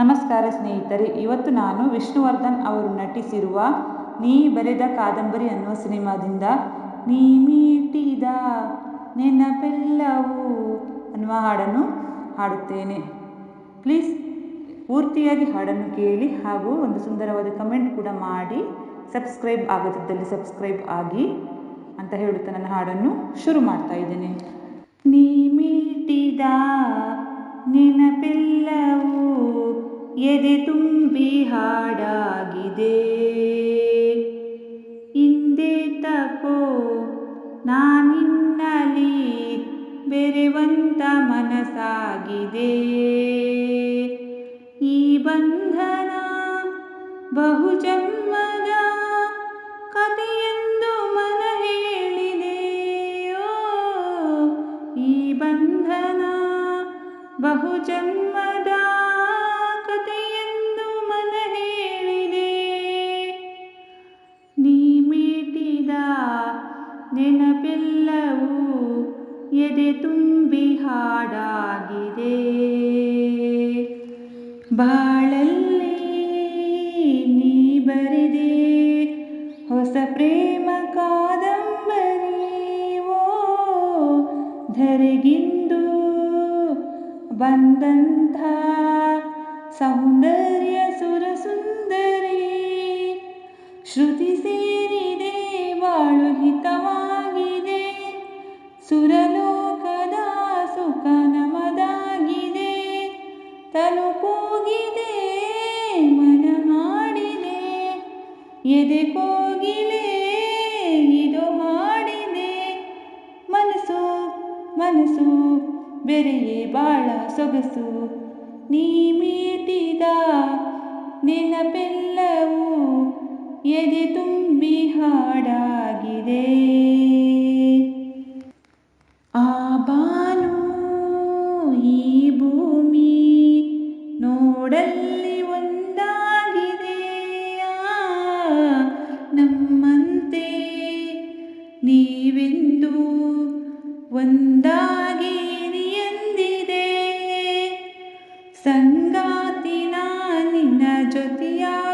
ನಮಸ್ಕಾರ ಸ್ನೇಹಿತರೆ, ಇವತ್ತು ನಾನು ವಿಷ್ಣುವರ್ಧನ್ ಅವರು ನಟಿಸಿರುವ ನೀ ಬರೆದ ಕಾದಂಬರಿ ಅನ್ನುವ ಸಿನಿಮಾದಿಂದ ನೀ ಮೀಟಿದ ನೆನಪೆಲ್ಲವೂ ಅನ್ನುವ ಹಾಡನ್ನು ಹಾಡುತ್ತೇನೆ. ಪ್ಲೀಸ್ ಪೂರ್ತಿಯಾಗಿ ಹಾಡನ್ನು ಕೇಳಿ ಹಾಗೂ ಒಂದು ಸುಂದರವಾದ ಕಮೆಂಟ್ ಕೂಡ ಮಾಡಿ. ಸಬ್ಸ್ಕ್ರೈಬ್ ಆಗದಿದ್ದಲ್ಲಿ ಸಬ್ಸ್ಕ್ರೈಬ್ ಆಗಿ ಅಂತ ಹೇಳುತ್ತಾ ನನ್ನ ಹಾಡನ್ನು ಶುರು ಮಾಡ್ತಾ ಇದ್ದೇನೆ. ನೀ ಮೀಟಿದ ನೆನಪೆಲ್ಲವೂ ಎದೆ ತುಂಬಿ ಹಾಡಾಗಿದೆ. ಹಿಂದೆ ತಕೋ ನಾನಿನ್ನಲಿ ಬೆರೆವಂತ ಮನಸ್ಸಾಗಿದೆ. ಈ ಬಂಧನ ಬಹುಜನ್ಮದ ಕಥೆಯೆಂದು ಮನ ಹೇಳಿದೆ. ಓ, ಈ ಬಂಧನ ಬಹುಜನ್ಮದ ನೆನಪೆಲ್ಲವೂ ಎದೆ ತುಂಬಿ ಹಾಡಾಗಿದೆ. ಬಾಳಲ್ಲಿ ನೀ ಬರೆದೆ, ಹೊಸ ಪ್ರೇಮ ಕಾದಂಬರಿ ಓ ಧರೆಗಿಂದು ಬಂದಂಥ ಸೌಂದರ್ಯ ಸುರಸುಂದರಿ, ಶ್ರುತಿ ಹಿತವಾಗಿದೆ ಸುರಲೋಕದ ಸುಖ ನಮದಾಗಿದೆ. ಕೂಗಿದೆ ಮನ ಹಾಡಿದೆ ಎದೆ ಕೋಗಿಲೆ, ಇದು ಹಾಡಿದೆ. ಮನಸ್ಸು ಮನಸ್ಸು, ಬೆರೆಯೇ ಬಾಳ ಸೊಗಸು. ನೀ ಮೀಟಿದ ನೆನಪೆಲ್ಲವೂ ಎದೆ ತುಂಬಿ ಹಾಡಾಗಿದೆ. ಆ ಬಾನು ಈ ಭೂಮಿ ನೋಡಲ್ಲಿ ಒಂದಾಗಿದೆ. ನಮ್ಮಂತೆ ನೀವೆಂದು ಒಂದಾಗಿ ಎಂದಿದೆ. ಸಂಗಾತಿ ನಿನ್ನ ಜೊತೆಯಾಗುವೆ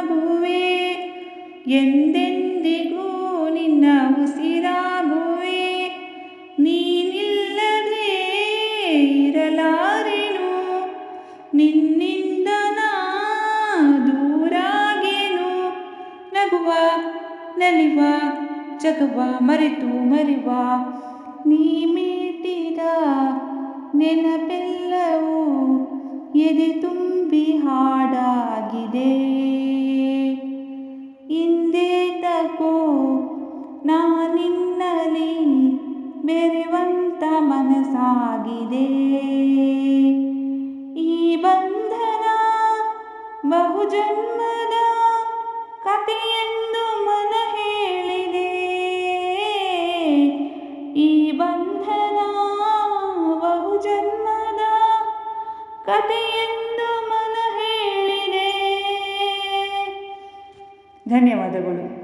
ಎಂದೆಂದಿಗೂ ನಿನ್ನ ಉಸಿರಾಗುವೆ. ನೀನಿಲ್ಲದೆ ಇರಲಾರೆನು? ನಿನ್ನಿಂದ ನಾ ದೂರಾಗೇನು? ನಗುವ, ನಲಿವ ಜಗವ ಮರೆತು ಮರಿವ. ನೀ ಮೀಟಿದ ನೆನಪೆಲ್ಲವೂ ಎದೆ ತುಂಬಿ ಹಾಡಾಗಿದೆ. ನಾನಿನ್ನಲಿ ಬೆರೆವಂತ ಮನಸಾಗಿದೆ ಈ ಬಂಧನ ಬಹುಜನ್ಮದ ಕಥೆಯೆಂದು ಮನ ಹೇಳಿದೆ. ಈ ಬಂಧನ ಬಹುಜನ್ಮದ ಕಥೆಯೆಂದು ಮನ ಹೇಳಿದೆ. ಧನ್ಯವಾದಗಳು.